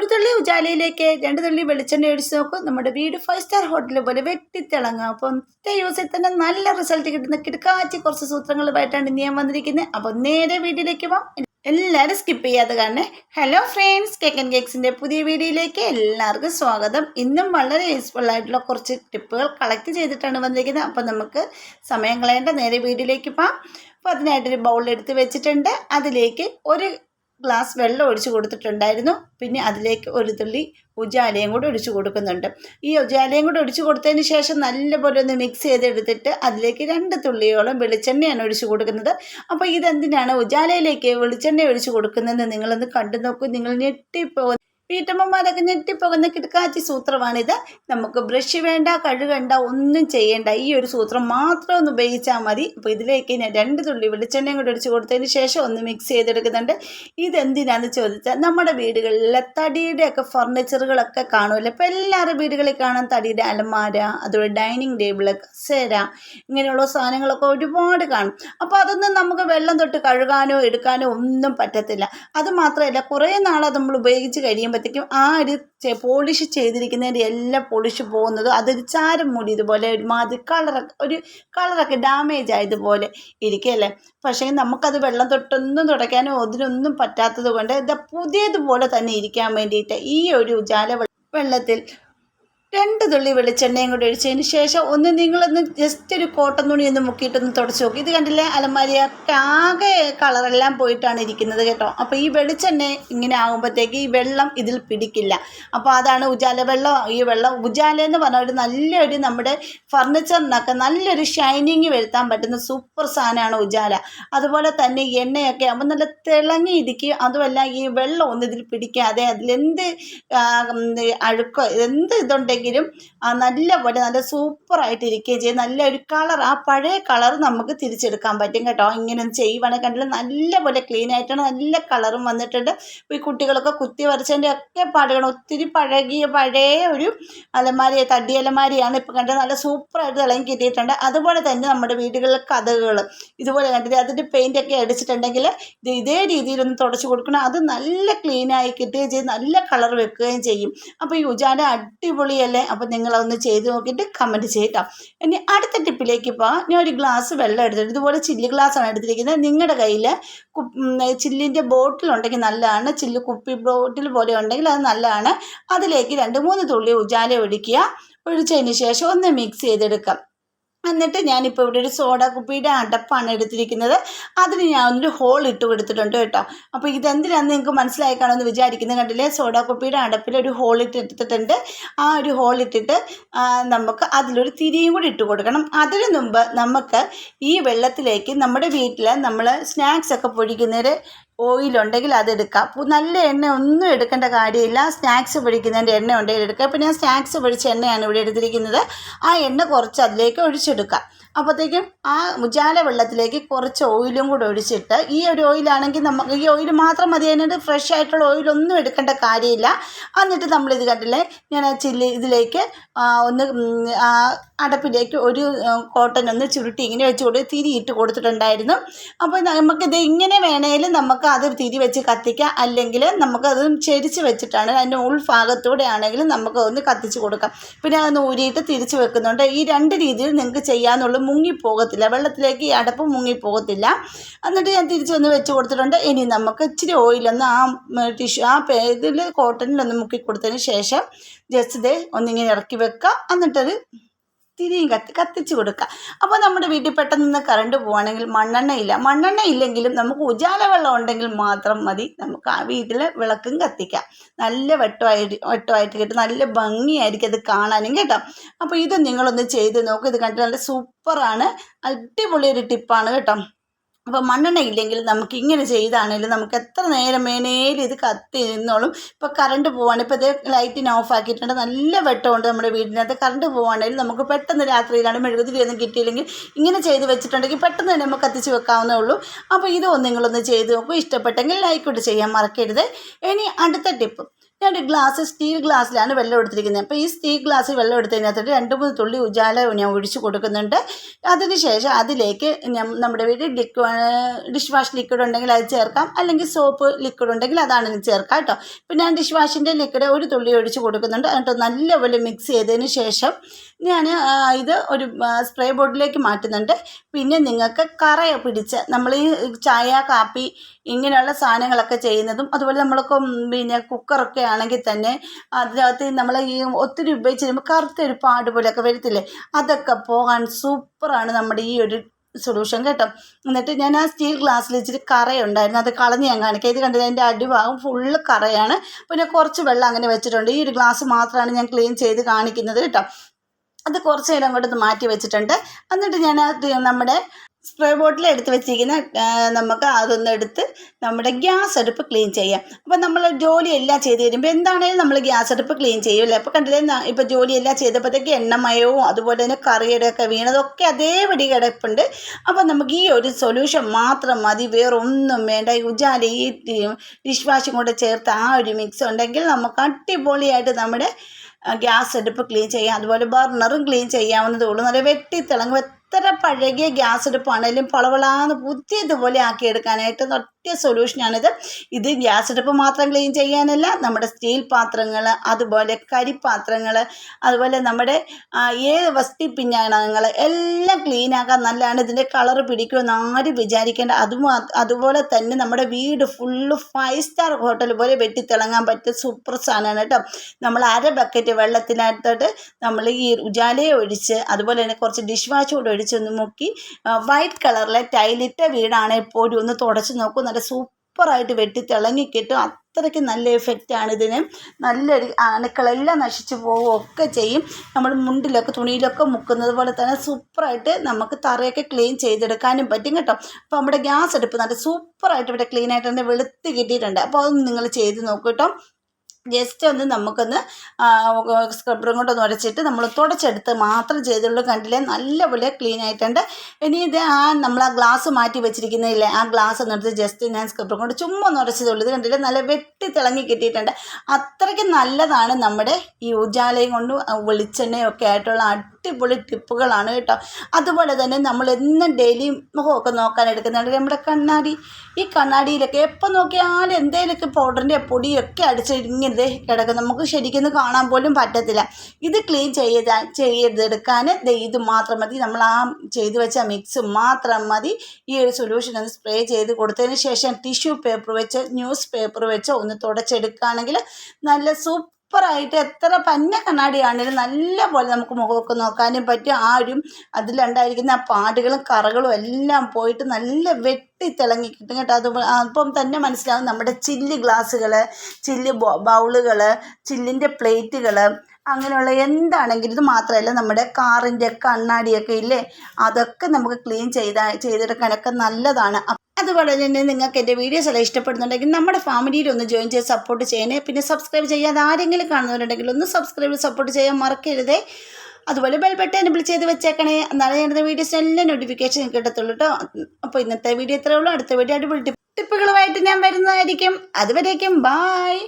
ഒരു തുള്ളി ഉജാലയിലേക്ക് രണ്ട് തുള്ളി വെളിച്ചെണ്ണ ഒഴിച്ച് നോക്കും. നമ്മുടെ വീട് ഫൈവ് സ്റ്റാർ ഹോട്ടൽ പോലെ വെട്ടിത്തിളങ്ങും. അപ്പോൾ ഒറ്റ യൂസിൽ തന്നെ നല്ല റിസൾട്ട് കിട്ടുന്ന കിടക്കാച്ചി കുറച്ച് സൂത്രങ്ങളുമായിട്ടാണ് ഇനി ഞാൻ വന്നിരിക്കുന്നത് അപ്പോൾ നേരെ വീട്ടിലേക്ക് പോകാം എല്ലാവരും സ്കിപ്പ് ചെയ്യാതെ കാണണേ. ഹലോ ഫ്രണ്ട്സ് കേക്ക് ആൻഡ് കേക്സിന്റെ പുതിയ വീഡിയോയിലേക്ക് എല്ലാവർക്കും സ്വാഗതം. ഇന്നും വളരെ യൂസ്ഫുൾ ആയിട്ടുള്ള കുറച്ച് ടിപ്പുകൾ കളക്ട് ചെയ്തിട്ടാണ് വന്നിരിക്കുന്നത് അപ്പോൾ നമുക്ക് സമയം കളയേണ്ട. നേരെ വീഡിയോയിലേക്ക് പോകാം അപ്പോൾ അതിനായിട്ടൊരു ബൗൾ വെച്ചിട്ടുണ്ട്. അതിലേക്ക് ഒരു ഗ്ലാസ് വെള്ളം ഒഴിച്ച് കൊടുത്തിട്ടുണ്ടായിരുന്നു. പിന്നെ അതിലേക്ക് ഒരു തുള്ളി ഉജാലയും കൂടി ഒഴിച്ച് കൊടുക്കുന്നുണ്ട്. ഈ ഉജാലയും കൂടി ഒഴിച്ച് കൊടുത്തതിന് ശേഷം നല്ലപോലെ ഒന്ന് മിക്സ് ചെയ്തെടുത്തിട്ട് അതിലേക്ക് രണ്ട് തുള്ളിയോളം വെളിച്ചെണ്ണയാണ് ഒഴിച്ച് കൊടുക്കുന്നത്. അപ്പോൾ ഇതെന്തിനാണ് ഉജാലയിലേക്ക് വെളിച്ചെണ്ണ ഒഴിച്ച് കൊടുക്കുന്നതെന്ന് നിങ്ങളൊന്ന് കണ്ടു നോക്കൂ. നിങ്ങൾ ഞെട്ടിപ്പോകും വീട്ടമ്മമാരൊക്കെ ഞെട്ടിപ്പോകുന്ന കിടക്കാച്ചി സൂത്രമാണിത്. നമുക്ക് ബ്രഷ് വേണ്ട കഴുകണ്ട ഒന്നും ചെയ്യേണ്ട ഈ ഒരു സൂത്രം മാത്രം ഒന്ന് ഉപയോഗിച്ചാൽ മതി. അപ്പോൾ ഇതിലേക്ക് ഞാൻ രണ്ട് തുള്ളി വെളിച്ചെണ്ണയും കൂടി ഒഴിച്ച് കൊടുത്തതിന് ശേഷം ഒന്ന് മിക്സ് ചെയ്തെടുക്കുന്നുണ്ട്. ഇതെന്തിനാന്ന് ചോദിച്ചാൽ നമ്മുടെ വീടുകളിലെ തടിയുടെയൊക്കെ ഫർണിച്ചറുകളൊക്കെ കാണുമല്ലോ. ഇപ്പോൾ എല്ലാവരുടെ വീടുകളിൽ കാണാൻ തടിയുടെ അലമാര അതുപോലെ ഡൈനിങ് ടേബിൾ കസേര ഇങ്ങനെയുള്ള സാധനങ്ങളൊക്കെ ഒരുപാട് കാണും. അപ്പോൾ അതൊന്നും നമുക്ക് വെള്ളം തൊട്ട് കഴുകാനോ എടുക്കാനോ ഒന്നും പറ്റത്തില്ല. അത് മാത്രമല്ല കുറേ നാൾ നമ്മൾ ഉപയോഗിച്ച് കഴിയുമ്പോഴത്തേക്കും ആ ഒരു പോളിഷ് ചെയ്തിരിക്കുന്നതിന്റെ എല്ലാം പോളിഷ് പോകുന്നത് അതൊരു ചാരം മൂടി ഇതുപോലെ ഒരുമാതിരി കളറൊക്കെ ഒരു കളറൊക്കെ ഡാമേജ് ആയതുപോലെ ഇരിക്കുകയല്ലേ പക്ഷേ നമുക്കത് വെള്ളം തൊട്ടൊന്നും തുടയ്ക്കാനോ അതിനൊന്നും പറ്റാത്തത് കൊണ്ട് ഇത് പുതിയതുപോലെ തന്നെ ഇരിക്കാൻ വേണ്ടിയിട്ട് ഈ ഒരു ഉജാല വെള്ളത്തിൽ രണ്ട് തുള്ളി വെളിച്ചെണ്ണയും കൂടി ഒഴിച്ചതിന് ശേഷം ഒന്ന് നിങ്ങളൊന്ന് ജസ്റ്റ് ഒരു കോട്ടൺ തുണി ഒന്ന് മുക്കിയിട്ടൊന്ന് തുടച്ച് നോക്കി. ഇത് കണ്ടില്ലേ? അലമാരിയൊക്കെ ആകെ കളറെല്ലാം പോയിട്ടാണ് ഇരിക്കുന്നത് കേട്ടോ. അപ്പോൾ ഈ വെളിച്ചെണ്ണ ഇങ്ങനെ ആകുമ്പോഴത്തേക്ക് ഈ വെള്ളം ഇതിൽ പിടിക്കില്ല. അപ്പോൾ അതാണ് ഉജാല വെള്ളം. ഈ വെള്ളം ഉജാല എന്ന് പറഞ്ഞ ഒരു നല്ലൊരു നമ്മുടെ ഫർണിച്ചറിനൊക്കെ നല്ലൊരു ഷൈനിങ് വരുത്താൻ പറ്റുന്ന സൂപ്പർ സാധനമാണ് ഉജാല. അതുപോലെ തന്നെ എണ്ണയൊക്കെ ആകുമ്പോൾ നല്ല തിളങ്ങിയിരിക്കും അതുമല്ല ഈ വെള്ളം ഒന്നും ഇതിൽ പിടിക്കാതെ അതിലെന്ത് അഴുക്കോ എന്ത് ഇതുണ്ടെങ്കിലും ആ നല്ലപോലെ നല്ല സൂപ്പറായിട്ട് ഇരിക്കുകയും ചെയ്യും. നല്ല ഒരു കളർ ആ പഴയ കളർ നമുക്ക് തിരിച്ചെടുക്കാൻ പറ്റും കേട്ടോ. ഇങ്ങനെ ചെയ്യുവാണെങ്കിൽ കണ്ടില്ല നല്ലപോലെ ക്ലീൻ ആയിട്ടാണ് നല്ല കളറും വന്നിട്ടുണ്ട്. ഈ കുട്ടികളൊക്കെ കുത്തി വരച്ചതിന്റെ ഒക്കെ പാടുകൾ ഒത്തിരി പഴകിയ പഴയ ഒരു അലമാരി തടി അലമാരിയാണ് ഇപ്പോൾ കണ്ടത് നല്ല സൂപ്പറായിട്ട് തിളങ്ങി കിട്ടിയിട്ടുണ്ട്. അതുപോലെ തന്നെ നമ്മുടെ വീടുകളിലെ കഥകൾ ഇതുപോലെ കണ്ടിട്ട് അതിന്റെ പെയിന്റൊക്കെ അടിച്ചിട്ടുണ്ടെങ്കിൽ ഇത് ഇതേ രീതിയിലൊന്ന് തുടച്ചു കൊടുക്കണം. അത് നല്ല ക്ലീനായി കിട്ടുകയും ചെയ്യും നല്ല കളർ വെക്കുകയും ചെയ്യും. അപ്പോൾ ഈ ഉജാല അടിപൊളിയല്ലേ അപ്പോൾ നിങ്ങളതൊന്ന് ചെയ്ത് നോക്കിയിട്ട് കമന്റ് ചെയ്യട്ടോ ഇനി അടുത്ത ടിപ്പിലേക്ക് പോകാം ഞാൻ ഒരു ഗ്ലാസ് വെള്ളം എടുത്തിട്ട് ഇതുപോലെ ചില്ലി ഗ്ലാസ്സാണ് എടുത്തിരിക്കുന്നത്. നിങ്ങളുടെ കയ്യിൽ ചില്ലിന്റെ ബോട്ടിലുണ്ടെങ്കിൽ നല്ലതാണ്. ചില്ല് കുപ്പി ബോട്ടിൽ പോലെ ഉണ്ടെങ്കിൽ അത് നല്ലതാണ്. അതിലേക്ക് രണ്ട് മൂന്ന് തുള്ളി ഉജാല ഒഴിക്കുക. ഒഴിച്ചതിന് ശേഷം ഒന്ന് മിക്സ് ചെയ്തെടുക്കാം. എന്നിട്ട് ഞാനിപ്പോൾ ഇവിടെ ഒരു സോഡ കുപ്പിയുടെ അടപ്പാണ് എടുത്തിരിക്കുന്നത്. അതിന് ഞാൻ ഒരു ഹോൾ ഇട്ട് കൊടുത്തിട്ടുണ്ട് കേട്ടോ. അപ്പോൾ ഇതെന്തിനാണെന്ന് നിങ്ങൾക്ക് മനസ്സിലായി കാണുമെന്ന് വിചാരിക്കുന്നത് കണ്ടില്ലേ? സോഡ കുപ്പിയുടെ അടപ്പിൽ ഒരു ഹോൾ ഇട്ട് ആ ഒരു ഹോൾ ഇട്ടിട്ട് നമുക്ക് അതിലൊരു തിരിയും കൂടി ഇട്ട് കൊടുക്കണം. അതിനു മുമ്പ് നമുക്ക് ഈ വെള്ളത്തിലേക്ക് നമ്മുടെ വീട്ടിൽ നമ്മൾ സ്നാക്സ് ഒക്കെ പൊഴിക്കുന്നൊരു ഓയിലുണ്ടെങ്കിൽ അതെടുക്കാം അപ്പോൾ നല്ല എണ്ണ ഒന്നും എടുക്കേണ്ട കാര്യമില്ല. സ്നാക്സ് പൊടിക്കുന്നതിന്റെ എണ്ണ ഉണ്ടെങ്കിൽ എടുക്കുക ഇപ്പോൾ ഞാൻ സ്നാക്സ് പൊടിച്ച എണ്ണയാണ് ഇവിടെ എടുത്തിരിക്കുന്നത്. ആ എണ്ണ കുറച്ച് അതിലേക്ക് ഒഴിച്ചെടുക്കാം. അപ്പോഴത്തേക്കും ആ ഉജാല വെള്ളത്തിലേക്ക് കുറച്ച് ഓയിലും കൂടെ ഒഴിച്ചിട്ട് ഈ ഒരു ഓയിലാണെങ്കിൽ നമുക്ക് ഈ ഓയിൽ മാത്രം മതി അതിനകത്ത് ഫ്രഷ് ആയിട്ടുള്ള ഓയിലൊന്നും എടുക്കേണ്ട കാര്യമില്ല. എന്നിട്ട് നമ്മളിത് കണ്ടില്ലേ ഞാൻ ആ ചില്ലി ഇതിലേക്ക് ഒന്ന് അടപ്പിലേക്ക് ഒരു കോട്ടൺ ഒന്ന് ചുരുട്ടി ഇങ്ങനെ വെച്ച് കൊടുത്ത് തിരി ഇട്ട് കൊടുത്തിട്ടുണ്ടായിരുന്നു. അപ്പോൾ നമുക്കിത് ഇങ്ങനെ വേണേലും നമുക്ക് അത് തിരി വെച്ച് കത്തിക്കാം. അല്ലെങ്കിൽ നമുക്കത് ചെരിച്ച് വെച്ചിട്ടാണ് അതിന്റെ ഉൾഭാഗത്തൂടെ ആണെങ്കിലും നമുക്ക് ഒന്ന് കത്തിച്ച് കൊടുക്കാം. പിന്നെ അതൊന്ന് ഊരിയിട്ട് തിരിച്ച് വെക്കുന്നുണ്ട്. ഈ രണ്ട് രീതിയിൽ നിങ്ങൾക്ക് ചെയ്യാന്നുള്ളൂ മുങ്ങിപ്പോകത്തില്ല. വെള്ളത്തിലേക്ക് ഈ അടപ്പ് മുങ്ങിപ്പോകത്തില്ല. എന്നിട്ട് ഞാൻ തിരിച്ച് ഒന്ന് വെച്ച് കൊടുത്തിട്ടുണ്ട്. ഇനി നമുക്ക് ഇച്ചിരി ഓയിലൊന്ന് ആ ടിഷ്യൂ ആ ഇതിൽ കോട്ടണിലൊന്ന് മുക്കി കൊടുത്തതിന് ശേഷം ജസ്റ്റ് ദേ ഒന്നിങ്ങനെ ഇറക്കി വെക്കുക എന്നിട്ടത് തിരിയും കത്തി കത്തിച്ച് കൊടുക്കുക അപ്പോൾ നമ്മുടെ വീട്ടിൽ പെട്ടെന്ന് നിന്ന് കറണ്ട് പോവുകയാണെങ്കിൽ മണ്ണെണ്ണ ഇല്ല. മണ്ണെണ്ണ ഇല്ലെങ്കിലും നമുക്ക് ഉജാല വെള്ളം ഉണ്ടെങ്കിൽ മാത്രം മതി. നമുക്ക് ആ വീട്ടിലെ വിളക്കും കത്തിക്കാം. നല്ല വെട്ടമായിട്ട് വെട്ടമായിട്ട് കിട്ടും. നല്ല ഭംഗിയായിരിക്കും അത് കാണാനും കേട്ടോ. അപ്പോൾ ഇത് നിങ്ങളൊന്ന് ചെയ്ത് നോക്കും. ഇത് കണ്ടിട്ട് നല്ല സൂപ്പറാണ് അടിപൊളി ഒരു ടിപ്പാണ് കേട്ടോ. അപ്പോൾ മണ്ണെണ്ണ ഇല്ലെങ്കിൽ നമുക്ക് ഇങ്ങനെ ചെയ്താണെങ്കിലും നമുക്ക് എത്ര നേരം വേണേലും ഇത് കത്തി നിന്നോളും. ഇപ്പോൾ കറണ്ട് പോവാണ്. ഇപ്പോൾ ഇത് ലൈറ്റിന് ഓഫ് ആക്കിയിട്ടുണ്ട്. നല്ല വെട്ടമുണ്ട് നമ്മുടെ വീടിനകത്ത് കറണ്ട് പോവാണെങ്കിലും നമുക്ക് പെട്ടെന്ന് രാത്രിയിലാണ് മെഴുകുതിരി ഒന്നും കിട്ടിയില്ലെങ്കിൽ ഇങ്ങനെ ചെയ്ത് വെച്ചിട്ടുണ്ടെങ്കിൽ പെട്ടെന്ന് തന്നെ നമുക്ക് കത്തിച്ച് വെക്കാവുന്നേ ഉള്ളൂ. അപ്പോൾ ഇതൊന്നും നിങ്ങളൊന്ന് ചെയ്ത് നോക്കൂ. ഇഷ്ടപ്പെട്ടെങ്കിൽ ലൈക്ക് ഇട്ട് ചെയ്യാൻ മറക്കരുത്. ഇനി അടുത്ത ടിപ്പ് ഞാനൊരു ഗ്ലാസ് സ്റ്റീൽ ഗ്ലാസ്സിലാണ് വെള്ളം എടുത്തിരിക്കുന്നത്. അപ്പോൾ ഈ സ്റ്റീൽ ഗ്ലാസ്സിൽ വെള്ളം എടുത്തതിനകത്തോട്ട് രണ്ട് മൂന്ന് തുള്ളി ഉജാല ഞാൻ ഒഴിച്ച് കൊടുക്കുന്നുണ്ട്. അതിനുശേഷം അതിലേക്ക് നമ്മുടെ വീട്ടിൽ ലിക്വിഡ് ഡിഷ് വാഷ് ലിക്വിഡ് ഉണ്ടെങ്കിൽ അത് ചേർക്കാം. അല്ലെങ്കിൽ സോപ്പ് ലിക്വിഡ് ഉണ്ടെങ്കിൽ അതാണ് ചേർക്കാം കേട്ടോ. പിന്നെ ഞാൻ ഡിഷ് വാഷിന്റെ ലിക്വിഡ് ഒരു തുള്ളി ഒഴിച്ച് കൊടുക്കുന്നുണ്ട്. എന്നിട്ട് നല്ലപോലെ മിക്സ് ചെയ്തതിന് ശേഷം ഞാൻ ഇത് ഒരു സ്പ്രേ ബോട്ടിലേക്ക് മാറ്റുന്നുണ്ട്. പിന്നെ നിങ്ങൾക്ക് കറ പിടിച്ച നമ്മൾ ഈ ചായ കാപ്പി ഇങ്ങനെയുള്ള സാധനങ്ങളൊക്കെ ചെയ്യുന്നതും അതുപോലെ നമ്മളൊക്കെ പിന്നെ കുക്കറൊക്കെ ആണെങ്കിൽ തന്നെ അതിനകത്ത് നമ്മൾ ഈ ഒത്തിരി ഉപയോഗിച്ച് കഴിയുമ്പോൾ കറുത്തൊരു പാട് പോലെയൊക്കെ വരത്തില്ലേ? അതൊക്കെ പോകാൻ സൂപ്പറാണ് നമ്മുടെ ഈ ഒരു സൊല്യൂഷൻ കേട്ടോ. എന്നിട്ട് ഞാൻ ആ സ്റ്റീൽ ഗ്ലാസ്സിൽ ഇച്ചിരി കറയുണ്ടായിരുന്നു. അത് കളഞ്ഞ് ഞാൻ കാണിക്കാം. ഇത് കണ്ടത് അതിന്റെ അടിഭാഗം ഫുള്ള് കറയാണ്. പിന്നെ കുറച്ച് വെള്ളം അങ്ങനെ വെച്ചിട്ടുണ്ട്. ഈ ഒരു ഗ്ലാസ് മാത്രമാണ് ഞാൻ ക്ലീൻ ചെയ്ത് കാണിക്കുന്നത് കേട്ടോ. അത് കുറച്ച് നേരം അങ്ങോട്ട് മാറ്റി വെച്ചിട്ടുണ്ട്. എന്നിട്ട് ഞാൻ നമ്മുടെ സ്പ്രേ ബോട്ടിൽ എടുത്ത് വെച്ചിരിക്കുന്ന നമുക്ക് അതൊന്ന് എടുത്ത് നമ്മുടെ ഗ്യാസ് അടുപ്പ് ക്ലീൻ ചെയ്യാം. അപ്പോൾ നമ്മൾ ജോലിയെല്ലാം ചെയ്ത് കഴിയുമ്പോൾ എന്താണേലും നമ്മൾ ഗ്യാസ് അടുപ്പ് ക്ലീൻ ചെയ്യുമല്ലേ അപ്പോൾ കണ്ടില്ലേ ഇപ്പോൾ ജോലിയെല്ലാം ചെയ്തപ്പോഴത്തേക്ക് എണ്ണമയവും അതുപോലെ തന്നെ കറിയുടെ ഒക്കെ വീണതൊക്കെ അതേപടി കിടപ്പുണ്ട്. അപ്പോൾ നമുക്ക് ഈ ഒരു സൊല്യൂഷൻ മാത്രം മതി. വേറൊന്നും വേണ്ട. ഉജാല ഈ ഡിഷ് വാഷും കൂടെ ചേർത്ത് ആ ഒരു മിക്സ് ഉണ്ടെങ്കിൽ നമുക്ക് അടിപൊളിയായിട്ട് നമ്മുടെ ഗ്യാസ് അടുപ്പ് ക്ലീൻ ചെയ്യാം. അതുപോലെ ബർണറും ക്ലീൻ ചെയ്യാവുന്നതേ ഉള്ളൂ. നല്ല വെട്ടിത്തിളങ്ങും എത്ര പഴകിയ ഗ്യാസ് അടുപ്പാണെങ്കിലും പളവളാന്ന് പുതിയതുപോലെ ആക്കിയെടുക്കാനായിട്ട് ഒറ്റ സൊല്യൂഷനാണിത് ഇത് ഗ്യാസ് അടുപ്പ് മാത്രം ക്ലീൻ ചെയ്യാനല്ല നമ്മുടെ സ്റ്റീൽ പാത്രങ്ങൾ അതുപോലെ കരിപ്പാത്രങ്ങൾ അതുപോലെ നമ്മുടെ ഏത് വസ്തി പിഞ്ഞാണങ്ങൾ എല്ലാം ക്ലീൻ ആക്കാൻ നല്ലതാണ്. ഇതിന്റെ കളർ പിടിക്കുമെന്ന് ആരും വിചാരിക്കേണ്ട. അതും അത് അതുപോലെ തന്നെ നമ്മുടെ വീട് ഫുള്ള് ഫൈവ് സ്റ്റാർ ഹോട്ടൽ പോലെ വെട്ടിത്തിളങ്ങാൻ പറ്റിയ സൂപ്പർ സാധനമാണ് കേട്ടോ. നമ്മൾ അര ബക്കറ്റ് വെള്ളത്തിനകത്തോട്ട് നമ്മൾ ഈ ഉജാലയെ ഒഴിച്ച് അതുപോലെ തന്നെ കുറച്ച് ഡിഷ് വാഷ് കൂടെ ഒഴിച്ച് ഒന്ന് മുക്കി വൈറ്റ് കളറിലെ ടൈലിട്ട വീടാണെങ്കിൽ പോലും ഒന്ന് തുടച്ച് നോക്കൂ. നല്ല സൂപ്പറായിട്ട് വെട്ടി തിളങ്ങി കിട്ടും അത്രയ്ക്ക് നല്ല എഫക്റ്റ് എഫക്റ്റാണ് ഇതിന്. നല്ലൊരു അണുക്കളെല്ലാം നശിച്ചു പോവുകയൊക്കെ ചെയ്യും. നമ്മൾ മുണ്ടിലൊക്കെ തുണിയിലൊക്കെ മുക്കുന്നത് പോലെ തന്നെ സൂപ്പറായിട്ട് നമുക്ക് തറയൊക്കെ ക്ലീൻ ചെയ്തെടുക്കാനും പറ്റും കേട്ടോ. അപ്പോൾ നമ്മുടെ ഗ്യാസ് അടുപ്പ് നല്ല സൂപ്പറായിട്ട് ഇവിടെ ക്ലീനായിട്ട് തന്നെ വെളുത്ത് കിട്ടിയിട്ടുണ്ട്. അപ്പോൾ അതൊന്നും നിങ്ങൾ ചെയ്ത് നോക്കൂ കേട്ടോ. ജസ്റ്റ് ഒന്ന് നമുക്കൊന്ന് സ്ക്രബറും കൊണ്ടൊന്ന് ഉരച്ചിട്ട് നമ്മൾ തുടച്ചെടുത്ത് മാത്രം ചെയ്തുള്ളൂ കണ്ടില്ലേ? നല്ലപോലെ ക്ലീൻ ആയിട്ടുണ്ട്. ഇനി ഇത് ആ നമ്മൾ ആ ഗ്ലാസ് മാറ്റി വെച്ചിരിക്കുന്നില്ലേ ആ ഗ്ലാസ് ഒന്ന് എടുത്ത് ജസ്റ്റ് ഞാൻ സ്ക്രബറും കൊണ്ട് ചുമ്മാ ഒന്ന് ഉരച്ചതുള്ളൂ ഇത് കണ്ടില്ലേ? നല്ല വെട്ടി തിളങ്ങി കിട്ടിയിട്ടുണ്ട്. അത്രയ്ക്ക് നല്ലതാണ് നമ്മുടെ ഈ ഉജാലയും കൊണ്ടും വെളിച്ചെണ്ണയും ഒക്കെ ആയിട്ടുള്ള അടിപൊളി ടിപ്പുകളാണ് കേട്ടോ. അതുപോലെ തന്നെ നമ്മൾ എന്നും ഡെയിലി മുഖമൊക്കെ നോക്കാൻ എടുക്കുന്നുണ്ട്. നമ്മുടെ കണ്ണാടി? ഈ കണ്ണാടിയിലൊക്കെ എപ്പോൾ നോക്കിയാലും എന്തെങ്കിലുമൊക്കെ പൗഡറിന്റെ പൊടിയൊക്കെ അടിച്ച് ഇങ്ങനെ കിടക്കും. നമുക്ക് ശരിക്കും കാണാൻ പോലും പറ്റത്തില്ല. ഇത് ക്ലീൻ ചെയ്ത ചെയ്തെടുക്കാൻ ഇത് മാത്രം മതി. നമ്മൾ ആ ചെയ്ത് വെച്ച മിക്സ് മാത്രം മതി. ഈ ഒരു സൊല്യൂഷൻ ഒന്ന് സ്പ്രേ ചെയ്ത് കൊടുത്തതിന് ശേഷം ടിഷ്യൂ പേപ്പർ വെച്ച് ന്യൂസ് പേപ്പർ വെച്ച് ഒന്ന് തുടച്ചെടുക്കുകയാണെങ്കിൽ നല്ല സൂപ്പറായിട്ട് എത്ര പന്ന കണ്ണാടിയാണേലും നല്ല പോലെ നമുക്ക് മുഖമൊക്കെ നോക്കാനും പറ്റും. ആ ഒരു അതിലുണ്ടായിരിക്കുന്ന ആ പാടുകളും കറകളും എല്ലാം പോയിട്ട് നല്ല വെട്ടി തിളങ്ങി കിട്ടും കേട്ടോ. അത് അപ്പം തന്നെ മനസ്സിലാവും നമ്മുടെ ചില്ല് ഗ്ലാസ്സുകൾ ചില്ല് ബൗളുകൾ ചില്ലിന്റെ പ്ലേറ്റുകൾ അങ്ങനെയുള്ള എന്താണെങ്കിലും ഇത് മാത്രമല്ല നമ്മുടെ കാറിന്റെ കണ്ണാടിയൊക്കെ ഇല്ലേ? അതൊക്കെ നമുക്ക് ക്ലീൻ ചെയ്ത ചെയ്തെടുക്കാനൊക്കെ നല്ലതാണ്. അതുപോലെ തന്നെ നിങ്ങൾക്ക് എന്റെ വീഡിയോസ് എല്ലാം ഇഷ്ടപ്പെടുന്നുണ്ടെങ്കിൽ നമ്മുടെ ഫാമിലിയിൽ ഒന്ന് ജോയിൻ ചെയ്ത് സപ്പോർട്ട് ചെയ്യണേ. പിന്നെ സബ്സ്ക്രൈബ് ചെയ്യാതെ ആരെങ്കിലും കാണുന്നവരുണ്ടെങ്കിൽ ഒന്ന് സബ്സ്ക്രൈബ് സപ്പോർട്ട് ചെയ്യാൻ മറക്കരുതേ. അതുപോലെ ബെൽ ബട്ടൺ എനബിൾ ചെയ്ത് വെച്ചേക്കണേ. എന്നാലേ ഞാനിടുന്ന വീഡിയോസ് എല്ലാം നോട്ടിഫിക്കേഷൻ കിട്ടത്തുള്ളൂ കേട്ടോ അപ്പോൾ ഇന്നത്തെ വീഡിയോ ഇത്രയേ ഉള്ളൂ. അടുത്ത വീഡിയോ അടിപൊളി ടിപ്പുകളുമായിട്ട് ഞാൻ വരുന്നതായിരിക്കും. അതുവരേക്കും ബായ്